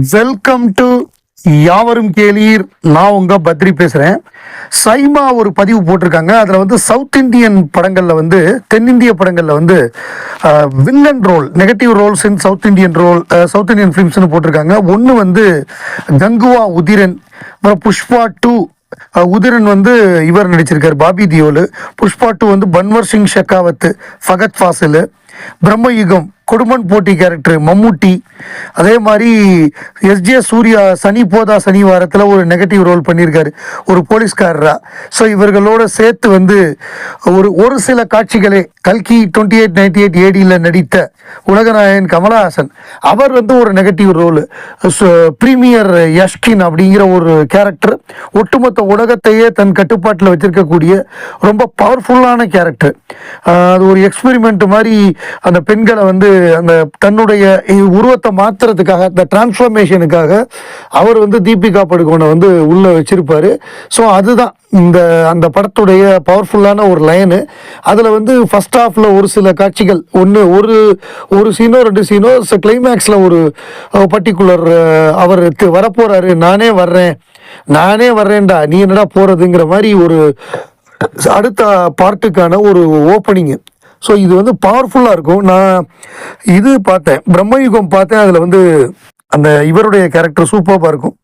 Welcome to யாவரும் கேளீர். நான் உங்க பத்ரி பேசுறேன். சைமா ஒரு பதிவு போட்டிருக்காங்க. அதுல வந்து சவுத் இந்தியன் படங்கள்ல வந்து தென்னிந்திய படங்கள்ல வந்து villain role negative roles in south Indian role south Indian ஃபிலிம்ஸ்னு போட்டிருக்காங்க. ஒன்று வந்து கங்குவா உதிரன் அப்புறம் புஷ்பா டூ உதிரன் வந்து இவர் நடிச்சிருக்கார் பாபி தியோலு. புஷ்பா டூ வந்து பன்வர் சிங் ஷெக்காவத்து ஃபகத் ஃபாசிலு. பிரம்மயுகம் கொடுமன் போட்டி கேரக்டர் மம்முட்டி. அதே மாதிரி எஸ்ஜே சூர்யா சனி போதா சனி வாரத்தில் ஒரு நெகட்டிவ் ரோல் பண்ணியிருக்காரு ஒரு போலீஸ்காரரா. ஸோ இவர்களோட சேர்த்து வந்து ஒரு ஒரு சில காட்சிகளே கல்கி டுவெண்ட்டி எயிட் நைன்டி எயிட் ஏடியில் நடித்த உலகநாயகன் கமலஹாசன் அவர் வந்து ஒரு நெகட்டிவ் ரோல். ப்ரீமியர் யஷ்கின் அப்படிங்கிற ஒரு கேரக்டர் ஒட்டுமொத்த உலகத்தையே தன் கட்டுப்பாட்டில் வச்சிருக்கக்கூடிய ரொம்ப பவர்ஃபுல்லான கேரக்டர் அது ஒரு எக்ஸ்பெரிமெண்ட் மாதிரி அந்த பெண்களை வந்து அந்த தன்னுடைய உருவத்தை மாத்துறதுக்காக அந்த டிரான்ஸ்ஃபர்மேஷனுக்காக அவர் வந்து தீபிகா படுகோனை வந்து உள்ளே வச்சிருப்பாரு. ஸோ அதுதான் இந்த அந்த படத்துடைய பவர்ஃபுல்லான ஒரு லைனு அதில் வந்து ஃபர்ஸ்ட் ஹாஃபில் ஒரு சில காட்சிகள் ஒன்று ஒரு ஒரு சீனோ ரெண்டு சீனோ கிளைமேக்ஸில் ஒரு பர்டிகுலர் அவர் வரப்போகிறாரு நானே வர்றேன். நானே வர்றேன்டா நீ என்னடா போகிறதுங்கிற மாதிரி ஒரு அடுத்த பார்ட்டுக்கான ஒரு ஓப்பனிங்கு ஸோ இது வந்து பவர்ஃபுல்லாக இருக்கும். நான் இது பார்த்தேன் பிரம்மயுகம் பார்த்தேன் அதில் வந்து அந்த இவருடைய கேரக்டர் சூப்பராக இருக்கும்.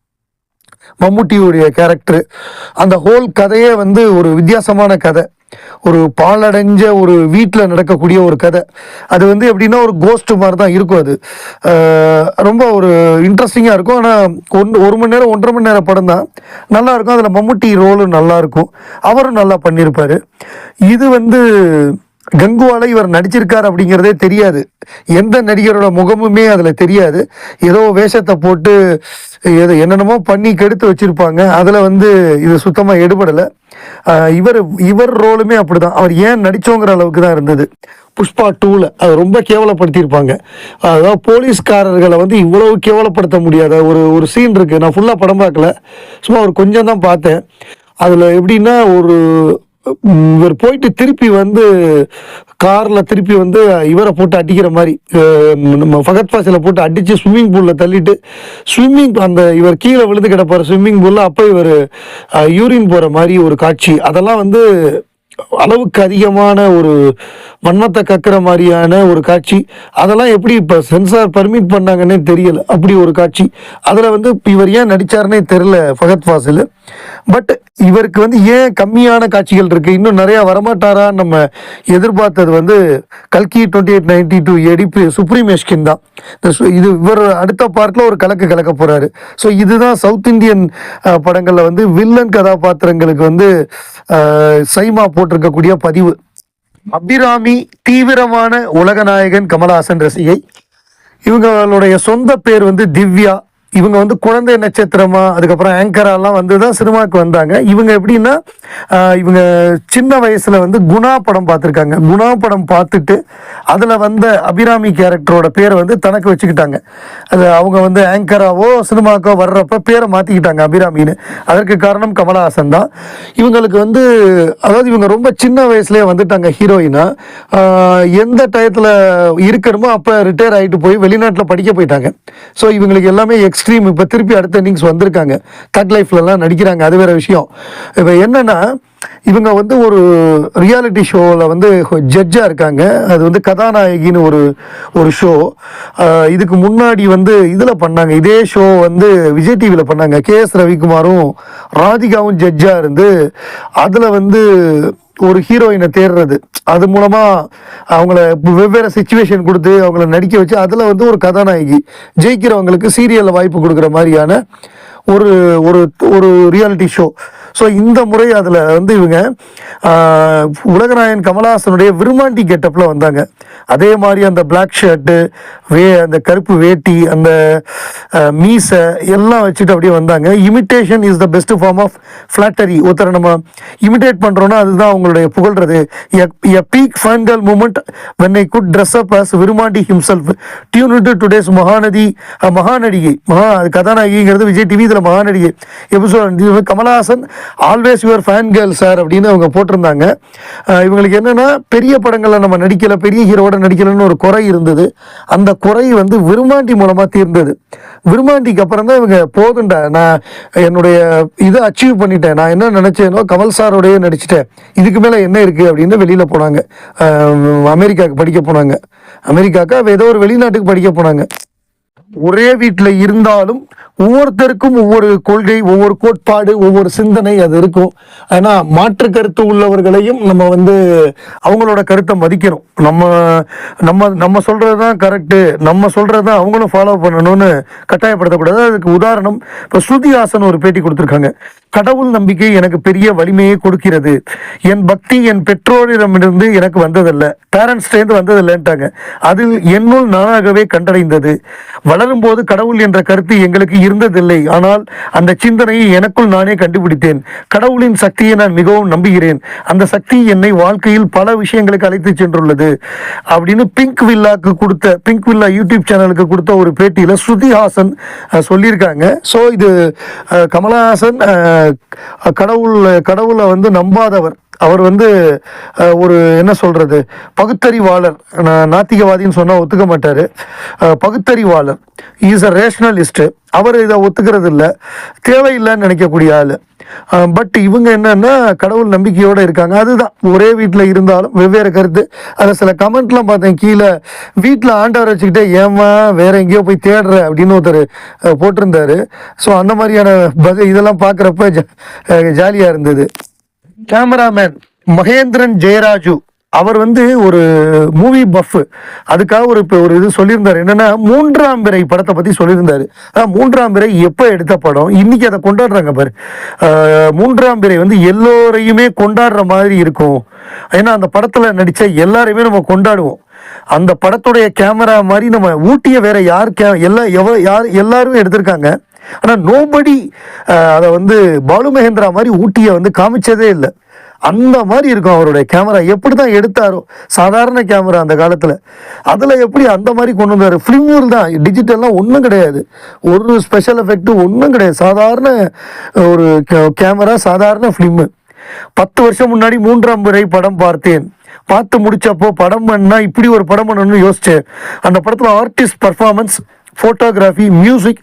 மம்முட்டியுடைய கேரக்டர் அந்த ஹோல் கதையே வந்து ஒரு வித்தியாசமான கதை. ஒரு பாலடைஞ்ச ஒரு வீட்டில் நடக்கக்கூடிய ஒரு கதை. அது வந்து எப்படின்னா ஒரு கோஸ்ட் மாதிரி தான் இருக்கும் அது. ரொம்ப ஒரு இன்ட்ரெஸ்டிங்காக இருக்கும். ஆனால் ஒன்று ஒரு மணி நேரம் ஒன்றரை மணி நேரம் படம் தான். நல்லா இருக்கும். அதில் மம்முட்டி ரோலும் நல்லாயிருக்கும் அவரும் நல்லா பண்ணியிருப்பார். இது வந்து கங்குவால இவர் நடிச்சிருக்கார் அப்படிங்கிறதே தெரியாது. எந்த நடிகரோட முகமுமே அதில் தெரியாது. ஏதோ வேஷத்தை போட்டு ஏதோ என்னென்னமோ பண்ணி கெடுத்து வச்சுருப்பாங்க. அதில் வந்து இது சுத்தமாக எடுபடலை. இவர் இவர் ரோலுமே அப்படிதான். அவர் ஏன் நடிச்சோங்கிற அளவுக்கு தான் இருந்தது. புஷ்பா டூவில் அது ரொம்ப கேவலப்படுத்தியிருப்பாங்க. அதாவது போலீஸ்காரர்களை வந்து இவ்வளவு கேவலப்படுத்த முடியாத ஒரு ஒரு சீன் இருக்குது நான் ஃபுல்லாக படம் பார்க்கல. சும்மா ஒரு கொஞ்சம் தான் பார்த்தேன். அதில் எப்படின்னா ஒரு இவர் போயிட்டு திருப்பி வந்து காரில் திருப்பி வந்து இவரை போட்டு அடிக்கிற மாதிரி நம்ம ஃபகத் பாசில போட்டு அடித்து ஸ்விம்மிங் பூலில் தள்ளிட்டு ஸ்விம்மிங் அந்த இவர் கீழே விழுந்து கிடப்பாரு ஸ்விம்மிங் பூல்ல அப்போ இவர் யூரின் போகிற மாதிரி ஒரு காட்சி. அதெல்லாம் வந்து அளவுக்கு அதிகமான ஒரு வன்மத்தை கக்கிற மாதிரியான ஒரு காட்சி. அதெல்லாம் எப்படி இப்போ சென்சார் பர்மிட் பண்ணாங்கன்னே தெரியல. அப்படி ஒரு காட்சி. அதில் வந்து இவர் ஏன் நடிச்சாருன்னே தெரியல ஃபகத் ஃபாசில் பட் இவருக்கு வந்து ஏன் கம்மியான காட்சிகள் இருக்குது இன்னும் நிறையா வரமாட்டாரான்னு நம்ம எதிர்பார்த்தது வந்து கல்கி டுவெண்ட்டி எயிட் நைன்டி டூ எடிப்பு சுப்ரீம் எஷ்கின் தான் இது இவர் அடுத்த பார்ட்டில் ஒரு கலக்கு கலக்க போகிறாரு ஸோ இதுதான் சவுத் இந்தியன் படங்களில் வந்து வில்லன் கதாபாத்திரங்களுக்கு வந்து சைமா போட்டிருக்கக்கூடிய பதிவு. அபிராமி தீவிரமான உலகநாயகன் கமலஹாசன் ரசிகை. இவங்களுடைய சொந்த பேர் வந்து திவ்யா. இவங்க வந்து குழந்தை நட்சத்திரமா அதுக்கப்புறம் ஆங்கராலாம் வந்து தான் சினிமாவுக்கு வந்தாங்க. இவங்க எப்படின்னா இவங்க சின்ன வயசில் வந்து குணா படம் பார்த்துருக்காங்க. குணா படம் பார்த்துட்டு அதில் வந்த அபிராமி கேரக்டரோட பேரை வந்து தனக்கு வச்சுக்கிட்டாங்க. அது அவங்க வந்து ஆங்கராவோ சினிமாக்கோ வர்றப்ப பேரை மாற்றிக்கிட்டாங்க அபிராமின்னு. அதற்கு காரணம் கமலஹாசன் தான். இவங்களுக்கு வந்து அதாவது இவங்க ரொம்ப சின்ன வயசுலேயே வந்துட்டாங்க ஹீரோயினா. எந்த டயத்தில் இருக்கணுமோ அப்போ ரிட்டையர் ஆகிட்டு போய் வெளிநாட்டில் படிக்க போயிட்டாங்க. ஸோ இவங்களுக்கு எல்லாமே எக்ஸ் எக்ஸ்ட்ரீம் இப்போ திருப்பி அடுத்த இன்னிங்ஸ் வந்திருக்காங்க. தக் லைஃப்லலாம் நடிக்கிறாங்க. அது வேற விஷயம். இப்போ என்னென்னா இவங்க வந்து ஒரு ரியாலிட்டி ஷோவில் வந்து ஜட்ஜாக இருக்காங்க. அது வந்து கதாநாயகின்னு ஒரு ஒரு ஷோ இதுக்கு முன்னாடி வந்து இதில் பண்ணாங்க. இதே ஷோ வந்து விஜய் டிவியில் பண்ணாங்க. கே எஸ் ரவிக்குமாரும் ராதிகாவும் ஜட்ஜாக இருந்து அதில் வந்து ஒரு ஹீரோயினை தேடுறது. அது மூலமாக அவங்கள வெவ்வேறு சுச்சுவேஷன் கொடுத்து அவங்கள நடிக்க வச்சு அதில் வந்து ஒரு கதாநாயகி ஜெயிக்கிறவங்களுக்கு சீரியலில் வாய்ப்பு கொடுக்குற மாதிரியான ஒரு ஒரு ஒரு ரியாலிட்டி ஷோ ஸோ இந்த முறை அதில் வந்து இவங்க உலகநாயன் கமலஹாசனுடைய விருமாண்டி கெட்டப்பில் வந்தாங்க. அதே மாதிரி அந்த பிளாக் ஷர்ட்டு வே அந்த கருப்பு வேட்டி அந்த மீசை எல்லாம் வச்சுட்டு அப்படியே வந்தாங்க. Imitation is the best form of flattery ஒருத்தரை நம்ம இமிட்டேட் பண்ணுறோன்னா அதுதான் அவங்களுடைய புகழ்றது. A peak fangirl moment when I got dress up as Virumandi himself tune to today's Mahanadhi Mahanadigai மகா கதாநாயகிங்கிறது விஜய் டிவி இதில் நடிக்கிற மகாநடிகை. Episode Kamal Haasan always your fan girl sir அப்படின்னு அவங்க போட்டிருந்தாங்க. இவங்களுக்கு என்னென்னா பெரிய படங்களில் நம்ம நடிக்கலை பெரிய ஹீரோவோட நடிக்கலைன்னு ஒரு குறை இருந்தது. அந்த குறை வந்து விருமாண்டி மூலமாக தீர்ந்தது. விருமாண்டிக்கு அப்புறம் தான் இவங்க போதுண்டா நான் என்னுடைய இதை அச்சீவ் பண்ணிட்டேன். நான் என்ன நினச்சேனோ கமல் சாரோடையே நடிச்சிட்டேன். இதுக்கு மேலே என்ன இருக்குது அப்படின்னு வெளியில் போனாங்க. அமெரிக்காவுக்கு படிக்க போனாங்க. அமெரிக்காவுக்கு ஏதோ ஒரு வெளிநாட்டுக்கு படிக்க போனாங்க. ஒரே வீட்டில் இருந்தாலும் ஒவ்வொருத்தருக்கும் ஒவ்வொரு கொள்கை ஒவ்வொரு கோட்பாடு ஒவ்வொரு சிந்தனை அது இருக்கும். ஆனால் மாற்று கருத்து உள்ளவர்களையும் நம்ம வந்து அவங்களோட கருத்தை மதிக்கணும். நம்ம நம்ம நம்ம சொல்கிறது தான் கரெக்டு நம்ம சொல்கிறது தான் அவங்களும் ஃபாலோ பண்ணணும்னு கட்டாயப்படுத்தக்கூடாது. அதுக்கு உதாரணம் இப்போ ஸ்ருதி ஹாசன் ஒரு பேட்டி கொடுத்துருக்காங்க. கடவுள் நம்பிக்கை எனக்கு பெரிய வலிமையை கொடுக்கிறது. என் பக்தி என் பெற்றோரிடமிருந்து எனக்கு வந்ததல்ல. பேரண்ட்ஸ்டேருந்து வந்ததில்லைன்ட்டாங்க. அதில் என்னுள் நானாகவே கண்டடைந்தது. வளரும்போது கடவுள் என்ற கருத்து எங்களுக்கு இருந்ததில்லை. ஆனால் அந்த சிந்தனையை எனக்குள் நானே கண்டுபிடித்தேன். கடவுளின் சக்தியை நான் மிகவும் நம்புகிறேன். அந்த சக்தி என்னை வாழ்க்கையில் பல விஷயங்களுக்கு அழைத்து சென்றுள்ளது. அப்படின்னு பிங்க் வில்லாக்கு கொடுத்த பிங்க் வில்லா யூடியூப் சேனலுக்கு கொடுத்த ஒரு பேட்டியில் ஸ்ருதி ஹாசன் சொல்லியிருக்காங்க. ஸோ இது கமலஹாசன் கடவுள் கடவுளை வந்து நம்பாதவர். அவர் வந்து ஒரு என்ன சொல்கிறது பகுத்தறிவாளர். நான் நாத்திகவாதின்னு சொன்னால் ஒத்துக்க மாட்டார். பகுத்தறிவாளர். இஸ் அ ரேஷ்னலிஸ்ட்டு அவர் இதை ஒத்துக்கிறது இல்லை தேவையில்லைன்னு நினைக்கக்கூடிய ஆள். பட் இவங்க என்னென்னா கடவுள் நம்பிக்கையோடு இருக்காங்க. அதுதான். ஒரே வீட்டில் இருந்தாலும் வெவ்வேறு கருத்து. அதில் சில கமெண்ட்லாம் பார்த்தேன் கீழே. வீட்டில் ஆண்டவர் வச்சுக்கிட்டே ஏமா வேற எங்கேயோ போய் தேடுற அப்படின்னு ஒருத்தர் போட்டிருந்தாரு. ஸோ அந்த மாதிரியான பதில் இதெல்லாம் பார்க்குறப்ப ஜாலியாக இருந்தது. கேமராமேன் மகேந்திரன் ஜெயராஜு அவர் வந்து ஒரு மூவி பஃப். அதுக்காக ஒரு இப்போ ஒரு இது சொல்லியிருந்தார். என்னன்னா மூன்றாம் பிறை படத்தை பற்றி சொல்லியிருந்தார். அதான் மூன்றாம் பிறை எப்போ எடுத்த படம்? இன்னைக்கு அதை கொண்டாடுறாங்க பாரு. மூன்றாம் பிறை வந்து எல்லோரையுமே கொண்டாடுற மாதிரி இருக்கும். ஏன்னா அந்த படத்தில் நடித்த எல்லாரையுமே நம்ம கொண்டாடுவோம். அந்த படத்துடைய கேமரா மாதிரி நம்ம ஊட்டிய வேற யார் கே எல்லா எவ யார் எல்லாரும் எடுத்திருக்காங்க. ஆனால் நோபடி அதை வந்து பாலு மகேந்திரா மாதிரி ஊட்டியை வந்து காமிச்சதே இல்லை. அந்த மாதிரி இருக்கும் அவருடைய கேமரா எப்படி தான் எடுத்தாரோ சாதாரண கேமரா அந்த காலத்தில். அதில் எப்படி அந்த மாதிரி கொண்டு வந்தார்? ஃபிலிம் தான். டிஜிட்டல்லாம் ஒன்றும் கிடையாது. ஒரு ஸ்பெஷல் எஃபெக்ட் ஒன்றும் கிடையாது. சாதாரண ஒரு கேமரா சாதாரண ஃபிலிம்மு பத்து வருஷம் முன்னாடி மூன்றாம் முறை படம் பார்த்தேன். பார்த்து முடிச்சப்போ படம் பண்ணால் இப்படி ஒரு படம் பண்ணணும்னு யோசிச்சேன். அந்த படத்தில் artist performance photography music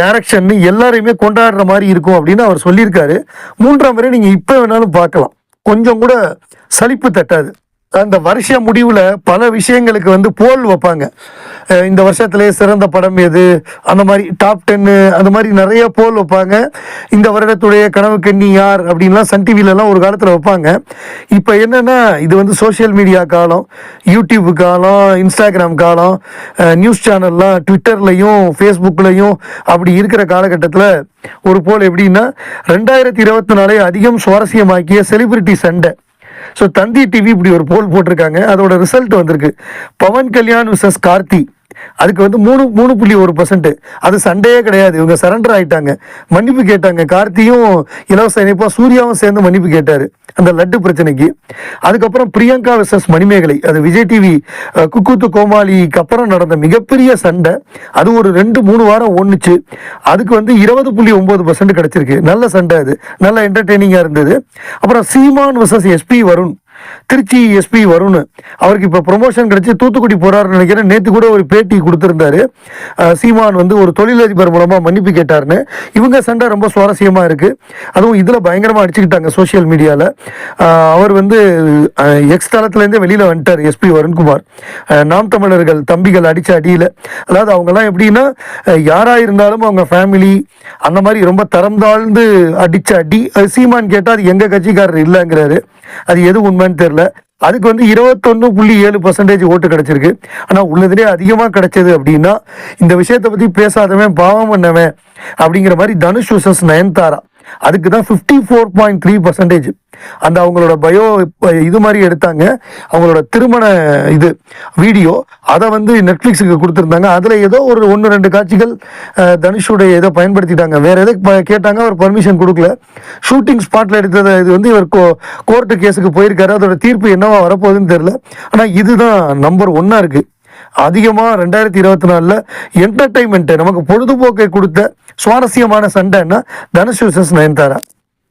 direction எல்லாரையுமே கொண்டாடுற மாதிரி இருக்கும் அப்படின்னு அவர் சொல்லியிருக்காரு. மூன்றாம் முறை நீங்கள் இப்போ வேணாலும் பார்க்கலாம். கொஞ்சம் கூட சலிப்பு தட்டாது. அந்த வருஷ முடிவில் பல விஷயங்களுக்கு வந்து போல் வைப்பாங்க. இந்த வருஷத்துலேயே சிறந்த படம் எது? அந்த மாதிரி டாப் டென்னு அந்த மாதிரி நிறைய போல் வைப்பாங்க. இந்த வருடத்துடைய கனவு கண்ணி யார்? அப்படின்லாம் சன் டிவிலலாம் ஒரு காலத்தில் வைப்பாங்க. இப்போ என்னென்னா இது வந்து சோஷியல் மீடியா காலம் யூடியூப் காலம் இன்ஸ்டாகிராம் காலம் நியூஸ் சேனல்லாம் ட்விட்டர்லையும் ஃபேஸ்புக்லையும் அப்படி இருக்கிற காலகட்டத்தில் ஒரு போல் எப்படின்னா ரெண்டாயிரத்தி இருபத்தி நாலே அதிகம் சுவாரஸ்யமாக்கிய செலிபிரிட்டி சண்டை. ஸோ தந்தி டிவி இப்படி ஒரு போல் போட்டிருக்காங்க. அதோட ரிசல்ட் வந்திருக்கு. பவன் கல்யாண் விசஸ் கார்த்தி. அதுக்கு வந்து மூணு மூணு புள்ளி ஒரு பர்சன்ட் அது சண்டையே கிடையாது. இவங்க சரண்டர் ஆயிட்டாங்க. மன்னிப்பு கேட்டாங்க. கார்த்தியும் இலவச இணைப்பா சூர்யாவும் சேர்ந்து மன்னிப்பு கேட்டார். அந்த லட்டு பிரச்சனைக்கு. அதுக்கப்புறம் பிரியங்கா விசஸ் மணிமேகலை. அது விஜய் டிவி குக்குத்து கோமாளிக்கு அப்புறம் நடந்த மிகப்பெரிய சண்டை. அது ஒரு ரெண்டு மூணு வாரம் ஒன்றுச்சு அதுக்கு வந்து இருபது புள்ளி ஒம்பது பர்சன்ட் கிடைச்சிருக்கு. நல்ல சண்டை அது. நல்ல என்டர்டெய்னிங்காக இருந்தது. அப்புறம் Seeman versus SP Varun. Trichy SP Varun அவருக்கு இப்போ ப்ரொமோஷன் கிடைச்சி தூத்துக்குடி போறாருன்னு நினைக்கிறேன். நேற்று கூட ஒரு பேட்டி கொடுத்துருந்தாரு. சீமான் வந்து ஒரு தொழிலதிபர் மூலமாக மன்னிப்பு கேட்டாருன்னு. இவங்க சண்டை ரொம்ப சுவாரஸ்யமாக இருக்குது அதுவும் இதில் பயங்கரமாக அடிச்சுக்கிட்டாங்க சோஷியல் மீடியாவில் அவர் வந்து எக்ஸ் தளத்துலேருந்தே வெளியில் வந்துட்டார் எஸ்பி வருண்குமார். நாம் தமிழர்கள் தம்பிகள் அடித்த அடியில். அதாவது அவங்கெல்லாம் எப்படின்னா யாராக இருந்தாலும் அவங்க ஃபேமிலி அந்த மாதிரி ரொம்ப தரம் தாழ்ந்து அடித்த அடி. சீமான் கேட்டால் அது எங்கள் கட்சிக்காரர் இல்லைங்கிறாரு. அது எது உண்மைன்னு தெரியல. அதுக்கு வந்து இருபத்தொன்னு புள்ளி ஏழு பர்சன்டேஜ் ஓட்டு கிடைச்சிருக்கு. ஆனால் உள்ளதுலேயே அதிகமாக கிடைச்சது அப்படின்னா இந்த விஷயத்தை பற்றி பேசாதவன் பாவம் பண்ணவன் அப்படிங்கிற மாதிரி தனுஷ் விசஸ் நயன்தாரா. அதுக்கு தான் fifty four point three percentage அந்த அவங்களோட பயோ இது மாதிரி எடுத்தாங்க. அவங்களோட திருமண இது வீடியோ அதை வந்து நெட்ஃப்ளிக்ஸுக்கு கொடுத்துருந்தாங்க. அதில் ஏதோ ஒரு ஒன்று ரெண்டு காட்சிகள் தனுஷுடைய இதை பயன்படுத்திட்டாங்க. வேறு எதை ப- கேட்டாங்க அவர் பர்மிஷன் கொடுக்கல. ஷூட்டிங் ஸ்பாட்டில் எடுத்தது இது வந்து இவர் கோ கோர்ட்டு கேஸுக்கு போயிருக்காரு. அதோட தீர்ப்பு என்னவா வரப்போகுதுன்னு தெரியல. ஆனால் இதுதான் நம்பர் ஒன்றா இருக்குது அதிகமாக ரெண்டாயிரத்தி இருபத்தி நாலில் என்டர்டைன்மெண்ட்டு நமக்கு பொழுதுபோக்கை கொடுத்த சுவாரஸ்யமான சண்டைன்னா தனுஷ் விசஸ் நயன்தாரா.